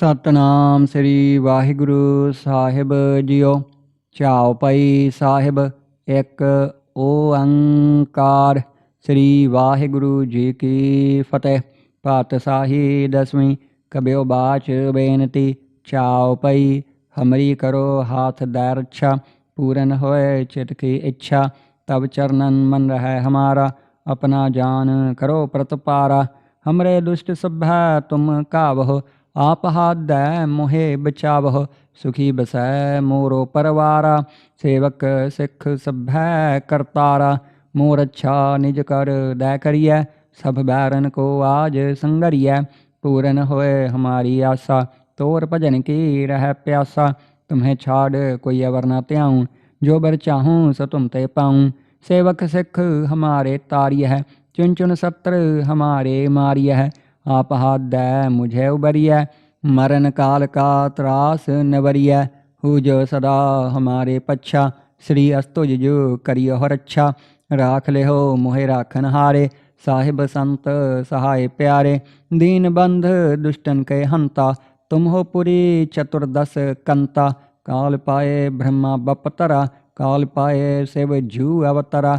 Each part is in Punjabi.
ਸਤਨਾਮ ਸ੍ਰੀ ਵਾਹਿਗੁਰੂ ਸਾਹਿਬ ਜੀਓ। ਚਾਉ ਪਈ ਸਾਹਿਬ ਇੱਕ ਓੰਕਾਰ। ਸ੍ਰੀ ਵਾਹਿਗੁਰੂ ਜੀ ਕੀ ਫਤਿਹ। ਭਾਤ ਸਾਹੀ ਦਸਵੀਂ ਕਬਿਓ ਬਾਚ ਬੇਨਤੀ। ਚਾਉ ਪਈ, ਹਮਰੀ ਕਰੋ ਹਾਥ ਦਰਛਾ ਪੂਰਨ ਹੋਏ ਚਿਤ ਕੀ ਇੱਛਾ। ਤਬ ਚਰਨਨ ਮਨ ਰਹਿ ਹਮਾਰਾ। ਆਪਣਾ ਜਾਨ ਕਰੋ ਪ੍ਰਤਪਾਰਾ। ਹਮਰੇ ਦੁਸ਼ਟ ਸਭਾ ਤੁਮ ਕਾਵਹ। ਆਪ ਹਾਦੈ ਮੋਹਿ ਬਚਾਵਹ, ਸੁਖੀ ਬਸੈ ਮੋਰੋ ਪਰਵਾਰਾ, ਸੇਵਕ ਸਿੱਖ ਸਭੈ ਕਰਤਾਰਾ ਮੋਰ ਅੱਛਾ ਨਿਜ ਕਰ ਦਇ ਕਰੀਐ, ਸਭ ਬੈਰਨ ਕੋ ਆਜ ਸੰਗਰੀਐ, ਪੂਰਨ ਹੋਏ ਹਮਾਰੀ ਆਸਾ, ਤੋਰ ਭਜਨ ਕੀ ਰਹਿ ਪਿਆਸਾ, ਤੁਮਹਿ ਛਾੜ ਕੋਈ ਅਵਰ ਨਾ ਧਿਆਉ ਜੋ ਬਰ ਚਾਹੂੰ ਸੋ ਤੁਮ ਤੇ ਪਾਉ ਸੇਵਕ ਸਿੱਖ ਹਮਾਰੇ ਤਾਰੀਐ ਚੁਨ ਚੁਨ ਸਤਰ ਹਮਾਰੇ ਮਾਰੀਐ ਆਪ ਹਾਦੈ ਮੁਝੇ ਉਬਰੀਐ, ਮਰਨ ਕਾਲ ਕਾ ਤਰਾਸ ਨਵਰੀਐ ਹੂ ਜੋ ਸਦਾ ਹਮਾਰੇ ਪੱਛਾ, ਸ੍ਰੀ ਅਸਤੁਜ ਜੋ ਕਰਿਓ ਹਰ ਅੱਛਾ। ਰਾਖ ਲਿਓ ਮੋਹਿ ਰਾਖਨ ਹਾਰੇ, ਸਾਹਿਬ ਸੰਤ ਸਹਾਇ ਪਿਆਰੇ। ਦੀਨ ਬੰਧ ਦੁਸ਼ਟਨ ਕੇ ਹੰਤਾ, ਤੁਮ ਹੋ ਪੁਰੀ ਚਤੁਰਦਸ ਕੰਤਾ। ਕਾਲ ਪਾਏ ਬ੍ਰਹਮਾ ਬਪਤਰਾ ਕਾਲ ਪਾਏ ਸਿਵ ਜੂ ਅਵਤਰਾ।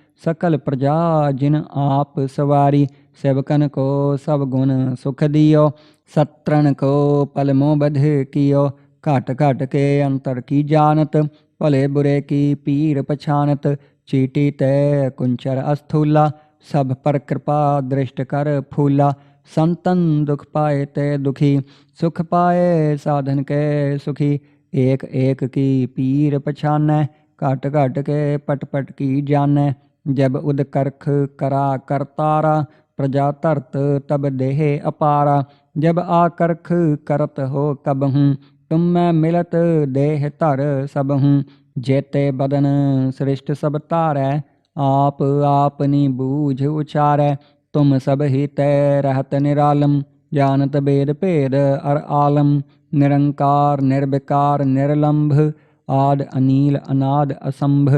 सकल प्रजा जिन आप सवारी सेवकन को सब गुण सुख दियो, सत्रन को पलमो बध कियो। घट घट के अंतर की जानत भले बुरे की पीर पछानत, चीटी तय कुंचर अस्थूला, सब पर कृपा दृष्ट कर फूला। संतन दुख पाए ते दुखी, सुख पाए साधन के सुखी। एक एक की पीर पछानै घट घट के पट पट की जानै ਜਬ ਉਦ ਕਰਖ ਕਰਾ ਕਰਤਾਰਾ ਪ੍ਰਜਾ ਧਰਤ ਤਬ ਦੇਹ ਅਪਾਰਾ। ਜਬ ਆ ਕਰਖ ਕਰਤ ਹੋ ਕਬਹੂ ਤੁਮ ਮੈਂ ਮਿਲਤ ਦੇਹ ਧਰ ਸਬਹੂ ਜੇਤੇ ਬਦਨ ਸ੍ਰਿਸ਼ਟ ਸਭ ਧਾਰੈ, ਆਪ ਆਪਨੀ ਬੂਝ ਉਚਾਰੈ। ਤੁਮ ਸਭ ਹੀ ਤੈ ਰਹਤ ਨਿਰਾਲਮ ਜਾਨਤ ਬੇਦ ਭੇਦ ਅਰ ਆਲਮ। ਨਿਰੰਕਾਰ, ਨਿਰਵਿਕਾਰ, ਨਿਰਲੰਭ, ਆਦ ਅਨੀਲ, ਅਨਾਦ ਅਸੰਭ।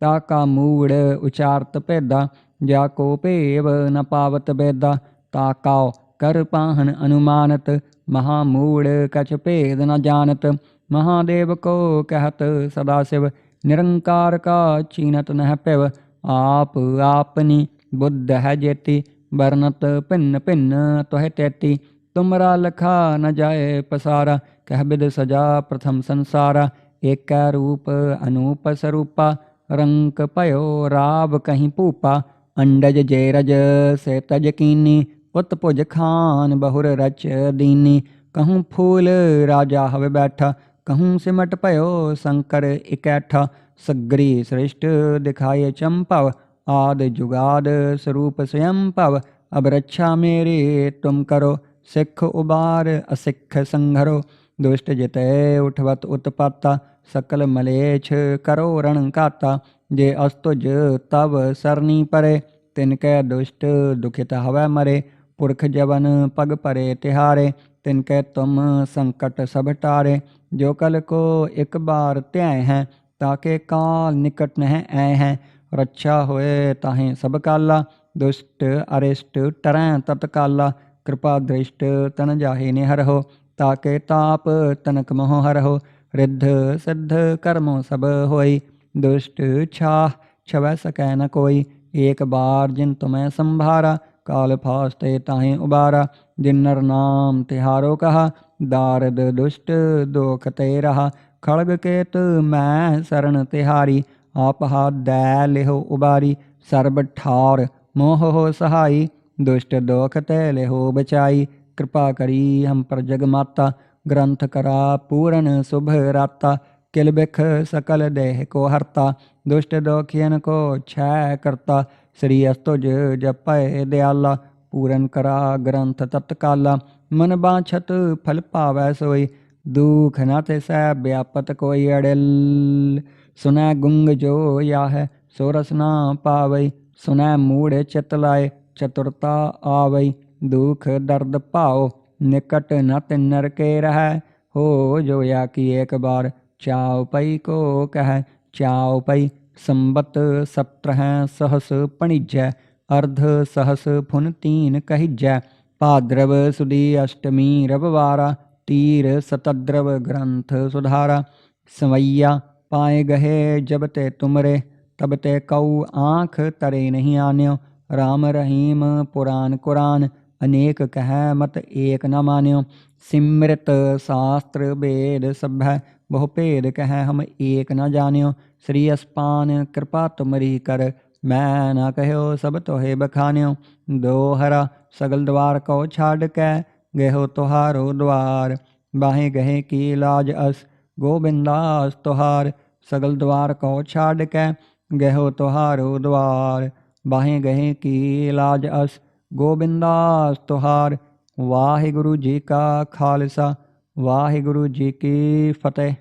ਤਾ ਕਾ ਮੂੜ ਉਚਾਰਤ ਭੇਦਾ, ਜਾ ਕੋ ਭੇਵ ਨ ਪਾਵਤ ਬੇਦਾ, ਤਾ ਕਾਉ ਕਰ ਪਾਹਨ ਅਨੁਮਾਨਤ, ਮਹਾ ਮੂੜ ਕਛ ਭੇਦ ਨ ਜਾਣਤ, ਮਹਾਦੇਵ ਕੋ ਕਹਿਤ ਸਦਾ ਸਿਵ, ਨਿਰੰਕਾਰ ਕਾ ਚੀਨਤ ਨਹਿ ਪਿਵ ਆਪ ਆਪਨੀ ਬੁੱਧ ਹੈ ਜੇਤੀ, ਵਰਨਤ ਭਿੰਨ ਭਿੰਨ ਤੋਹਿ ਤੇਤੀ, ਤੁਮਰਾ ਲਖਾ ਨ ਜਾਏ ਪਸਾਰਾ, ਕਹਿ ਬਿਦ ਸਜਾ ਪ੍ਰਥਮ ਸੰਸਾਰਾ, ਏਕੈ ਰੂਪ ਅਨੂਪ ਸਰੂਪਾ ਰੰਕ ਭਇਓ ਰਾਬ ਕਹੀਂ ਭੂਪਾ, ਅੰਡਜ ਜੇ ਰਜ, ਸੇ ਤਜ ਕੀਨੀ ਪੁੱਤ ਭੁਜ ਖਾਨ ਬਹੁਰ ਰਚ ਦੀਨੀ। ਕਹੂੰ ਫੂਲ ਰਾਜਾ ਹਵੇ ਬੈਠਾ, ਕਹੂੰ ਸਿਮਟ ਭਇਓ ਸ਼ੰਕਰ ਇਕੈਠਾ। ਸਗਰੀ ਸ੍ਰਿਸ਼ਟ ਦਿਖਾਏ ਚੰਪਵ ਆਦ ਜੁਗਾਦ ਸਰੂਪ ਸਯੰ ਭਵ। ਅਬ ਰੱਛਾ ਮੇਰੇ, ਤੁਮ ਕਰੋ, ਸਿੱਖ ਉਬਾਰ ਅਸਿੱਖ ਸੰਘਰੋ। ਦੁਸ਼ਟ ਜਿਤੈ ਉਠਵਤ ਉਤਪਾਤਾ, ਸਕਲ ਮਲੇਛ ਕਰੋ ਰਣ ਕਾਤਾ ਜੇ ਅਸਤੁਜ ਤਵ ਸਰਨੀ ਪਰੇ, ਤਿਨ ਕੈ ਦੁਸ਼ਟ ਦੁਖਿਤ ਹਵੈ ਮਰੇ। ਪੁਰਖ ਜਵਨ ਪਗ ਪਰੇ ਤਿਹਾਰੇ, ਤਿਨ ਕੈ ਤੁਮ ਸੰਕਟ ਸਭ ਟਾਰੇ। ਜੋ ਕਲ ਕੋ ਇੱਕ ਬਾਰ ਧਿਆਇ ਹੈ ਤਾਕੇ ਕਾਲ ਨਿਕਟ ਨਹਿ ਐ ਹੈ। ਰੱਛਾ ਹੋਏ ਤਾਹੇ ਸਭ ਕਾਲਾ, ਦੁਸ਼ਟ ਅਰਿਸ਼ਟ ਟਰੈ ਤਤਕਾਲਾ। ਕਿਰਪਾ ਦ੍ਰਿਸ਼ਟ ਤਨ ਜਾਹੇ ਨਿਹਰ ਹੋ ਤਾਕੇ ਤਾਪ, ਤਨਕ ਮੋਹ ਹਰਹੁ, ਰਿੱਧ ਸਿੱਧ ਕਰਮੋ ਸਭ ਹੋਈ। ਦੁਸ਼ਟ ਛਾ ਛਵੈ ਸਕੈ ਨ ਕੋਈ, ਏਕ ਬਾਰ ਜਿਨ ਤੁਮੈ ਸੰਭਾਰਾ, ਕਾਲ ਫਾਸਤੇ ਤਾਹੇ ਉਬਾਰਾ। ਜਿਨ ਨਰ ਨਾਮ ਤਿਹਾਰੋ ਕਹਾ, ਦਾਰਦ ਦੁਸ਼ਟ ਦੋਖ ਤੇ ਰਹਾ। ਖੜਗ ਕੇਤ ਮੈਂ ਸਰਣ ਤਿਹਾਰੀ, ਆਪ ਹਾ ਦੈ ਲਿਹੋ ਉਬਾਰੀ। ਸਰਬ ਠਾਰ ਮੋਹ ਹੋ ਸਹਾਈ, ਦੁਸ਼ਟ ਦੋਖ ਤੇ ਲਿਹੋ ਬਚਾਈ। ਕਿਰਪਾ ਕਰੀ ਹਮ ਪਰ ਜਗ ਮਾਤਾ, ਗ੍ਰੰਥ ਕਰਾ ਪੂਰਨ ਸੁਭ ਰਾਤਾ। ਕਿਲ ਬਿਖ ਸਕਲ ਦੇਹ ਕੋ ਹਰਤਾ, ਦੁਸ਼ਟ ਦੋਖੀਨ ਕੋ ਛੈ ਕਰਤਾ। ਸ੍ਰੀ ਅਸਤੁਜ ਜਪੈ ਦਿਆਲਾ, ਪੂਰਨ ਕਰਾ ਗ੍ਰੰਥ ਤਤਕਾਲਾ। ਮਨ ਬਾਛਤ ਫਲ ਪਾਵੈ ਸੋਈ, ਦੁਖ ਨਾ ਤੇ ਸਹਿ ਵਿਆਪਤ ਕੋਈ ਅੜਿਲ। ਸੁਨੈ ਗੁੰਗ ਜੋ ਯਾ ਹੈ ਸੋ ਰਸ ਨਾ ਪਾਵੈ ਸੁਨੈ ਮੂੜ ਚਿਤ ਲਾਏ, ਚਤੁਰਤਾ ਆਵੈ ਦੁਖ, ਦਰਦ ਭਾਉ, ਨਿਕਟ ਨ ਤਿਨਰ ਕੇ ਰਹਿ। ਹੋ ਜੋ ਯਾ ਕੀ ਏਕ ਬਾਰ ਚਾਉ ਪਈ ਕੋ ਕਹਿ। ਚਾਉ ਪਈ ਸੰਬਤ ਸਪਤਰਹਿ ਸਹਸ ਪਣੀਜੈ ਅਰਧ ਸਹਸ ਫੁਨ ਤੀਨ ਕਹਿਜੈ। ਭਾਦਰਵ ਸੁਦੀ ਅਸ਼ਟਮੀ ਰਵਵਾਰਾ, ਤੀਰ ਸਤਦਰਵ ਗ੍ਰੰਥ ਸੁਧਾਰਾ। ਸਵਈਆ ਪਾਏ ਗਹੇ ਜਬ ਤੇ ਤੁਮਰੇ, ਤਬ ਤੇ ਕਉ ਆਂਖ ਤਰੇ ਨਹੀਂ ਆਨਿਓ। RAM ਰਹੀਮ ਪੁਰਾਨ ਕੁਰਾਨ ਅਨੇਕ ਕਹੈ ਮਤ ਏਕ ਨ ਮਾਨਿਓ। ਸਿਮਰਤ ਸ਼ਾਸਤਰ ਵੇਦ ਸਭੈ, ਬਹੁ ਭੇਦ ਕਹੈ ਹਮ ਏਕ ਨ ਜਾਣਿਓ। ਸ੍ਰੀ ਅਸਪਾਨ ਕਿਰਪਾ ਤੁਮਰੀ ਕਰ, ਮੈਂ ਨਾ ਕਹਿਓ ਸਭ ਤੋਹੇ ਬਖਾਨਿਓ। ਦੋਹਰਾ, ਸਗਲ ਦਵਾਰ ਕੋ ਛਾੜ ਕੈ, ਗਹਿਓ ਤੁਹਾਰੋ ਦਵਾਰ। ਬਾਹੇ ਗਏ ਕੀ ਲਾਜ ਅਸ, ਗੋਬਿੰਦਾਸ ਤੁਹਾਰ। ਸਗਲ ਦਵਾਰ ਕੋ ਛਾੜ ਕੈ, ਗਹਿਓ ਤੁਹਾਰੋ ਦਵਾਰ। ਬਾਹੇ ਗਹੇ ਕੀ ਲਾਜ ਅਸ ਗੋਬਿੰਦਾਸ ਤੁਹਾਰ ਵਾਹਿਗੁਰੂ ਜੀ ਕਾ ਖਾਲਸਾ ਵਾਹਿਗੁਰੂ ਜੀ ਕੀ ਫਤਿਹ।